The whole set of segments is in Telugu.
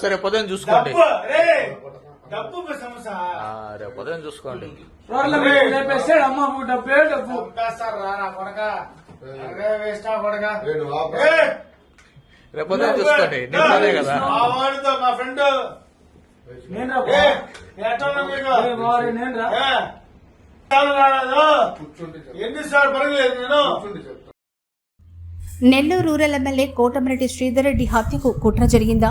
సరే పొద్దున చూసుకోండి. డబ్బు రేపు పొద్దున చూసుకోండి. డబ్బే డబ్బు. రేపు పొద్దున చూసుకోండి. నిన్ననే కదా? మా ఫ్రెండ్. నేను. ఎన్నిసార్లు నేను. నెల్లూరు రూరల్ ఎమ్మెల్యే కోటమిరెడ్డి శ్రీధర్ రెడ్డి హత్యకు కుట్ర జరిగిందా?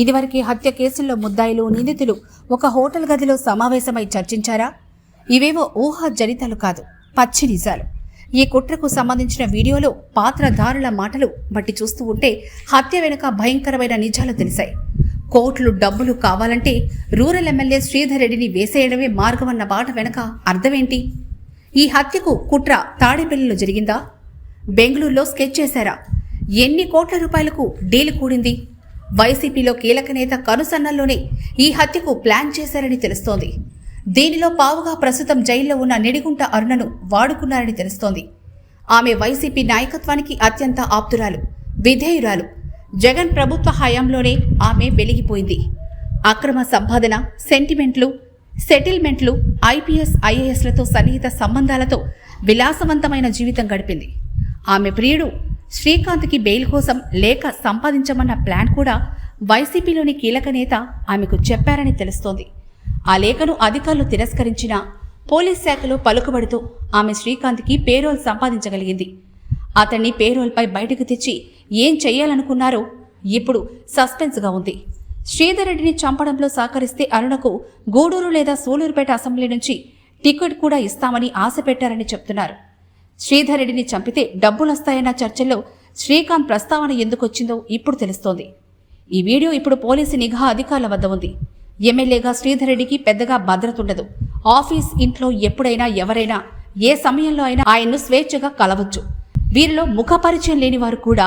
ఇదివరకే హత్య కేసుల్లో ముద్దాయిలు నిందితులు ఒక హోటల్ గదిలో సమావేశమై చర్చించారా? ఇవేవో ఊహా జనితాలు కాదు పచ్చి నిజాలు. ఈ కుట్రకు సంబంధించిన వీడియోలో పాత్రధారుల మాటలు బట్టి చూస్తూ ఉంటే హత్య వెనుక భయంకరమైన నిజాలు తెలిసాయి. కోట్లు డబ్బులు కావాలంటే రూరల్ ఎమ్మెల్యే శ్రీధర్ రెడ్డిని వేసేయడమే మార్గమన్న మాట వెనక అర్థమేంటి? ఈ హత్యకు కుట్ర తాడేపల్లిలో జరిగిందా? బెంగళూరులో స్కెచ్ చేశారా? ఎన్ని కోట్ల రూపాయలకు డీల్ కూడింది? వైసీపీలో కీలక నేత కనుసన్నల్లోనే ఈ హత్యకు ప్లాన్ చేశారని తెలుస్తోంది. దీనిలో పావుగా ప్రస్తుతం జైల్లో ఉన్న నిడిగుంట అరుణను వాడుకున్నారని తెలుస్తోంది. ఆమె వైసీపీ నాయకత్వానికి అత్యంత ఆప్తురాలు విధేయురాలు. జగన్ ప్రభుత్వ హయాంలోనే ఆమె వెలిగిపోయింది. అక్రమ సంపాదన సెంటిమెంట్లు సెటిల్మెంట్లు ఐపీఎస్ ఐఏఎస్లతో సన్నిహిత సంబంధాలతో విలాసవంతమైన జీవితం గడిపింది. ఆమె ప్రియుడు శ్రీకాంత్కి బెయిల్ కోసం లేఖ సంపాదించమన్న ప్లాన్ కూడా వైసీపీలోని కీలక నేత ఆమెకు చెప్పారని తెలుస్తోంది. ఆ లేఖను అధికారులు తిరస్కరించిన పోలీస్ శాఖలో పలుకుబడుతూ ఆమె శ్రీకాంత్కి పేరోల్ సంపాదించగలిగింది. అతన్ని పేరోల్పై బయటకు తెచ్చి ఏం చెయ్యాలనుకున్నారో ఇప్పుడు సస్పెన్స్గా ఉంది. శ్రీధర్ రెడ్డిని చంపడంలో సహకరిస్తే అరుణకు గూడూరు లేదా సూలూరుపేట అసెంబ్లీ నుంచి టికెట్ కూడా ఇస్తామని ఆశ పెట్టారని చెప్తున్నారు. శ్రీధరెడ్డిని చంపితే డబ్బులొస్తాయన్న చర్చలో శ్రీకాంత్ ప్రస్తావన ఎందుకొచ్చిందో ఇప్పుడు తెలుస్తోంది. ఈ వీడియో ఇప్పుడు పోలీసు నిఘా అధికారుల వద్ద ఉంది. ఎమ్మెల్యేగా శ్రీధరెడ్డికి పెద్దగా భద్రత ఉండదు ఆఫీస్ ఇంట్లో ఎప్పుడైనా ఎవరైనా ఏ సమయంలో అయినా ఆయన్ను స్వేచ్ఛగా కలవచ్చు. వీరిలో ముఖ పరిచయం లేని వారు కూడా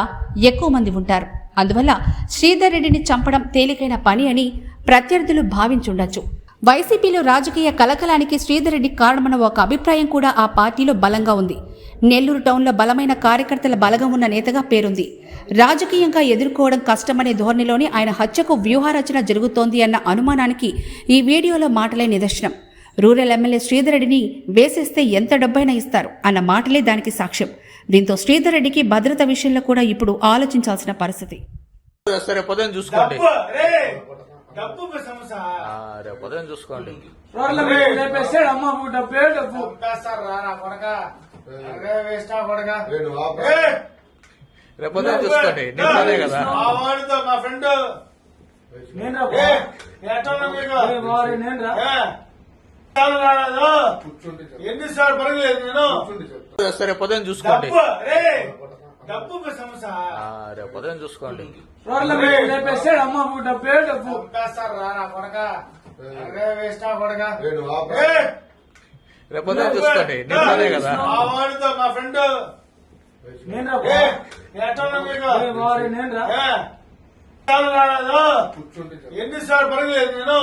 ఎక్కువ మంది ఉంటారు. అందువల్ల శ్రీధర్ రెడ్డిని చంపడం తేలికైన పని అని ప్రత్యర్థులు భావించుండొచ్చు. వైసీపీలో రాజకీయ కలకలానికి శ్రీధర్ రెడ్డి కారణమన్న ఒక అభిప్రాయం కూడా ఆ పార్టీలో బలంగా ఉంది. నెల్లూరు టౌన్లో బలమైన కార్యకర్తల బలగం ఉన్న నేతగా పేరుంది. రాజకీయంగా ఎదుర్కోవడం కష్టమనే ధోరణిలోనే ఆయన హత్యకు వ్యూహరచన జరుగుతోంది అన్న అనుమానానికి ఈ వీడియోలో మాటలే నిదర్శనం. రూరల్ ఎమ్మెల్యే శ్రీధర్ రెడ్డిని వేసేస్తే ఎంత డబ్బైనా ఇస్తారు అన్న మాటలే దానికి సాక్ష్యం. దీంతో శ్రీధర్ రెడ్డికి భద్రత విషయంలో కూడా ఇప్పుడు ఆలోచించాల్సిన పరిస్థితి. చూసుకోండి. డబ్బు రేపు చూసుకోండి. అమ్మ డబ్బే డబ్బు. రా నా కొడక అరే వేస్ట్ ఆ కొడక ఏ నువ్వు ఆపు. ఏ, రేపు పొద్దున చూసుకోండి నిన్ననే కదా మా ఫ్రెండ్. నేను. ఎన్నిసార్లు పరగలేదు నేను. సరే పొద్దున చూసుకోండి. డబ్బు రే! డబ్బు సమస్య. రేపు పొద్దున చూసుకోండి. డబ్బే డబ్బు. చంపేస్తారు రా నా కొడక. అరే వేస్ట్ కొడక ఏ నువ్వు. ఆపు. ఏ, రేపు పొద్దున చూసుకోండి నిన్ననే కదా మా ఫ్రెండ్. నేను. ఎన్నిసార్లు పరగలేదు నేను.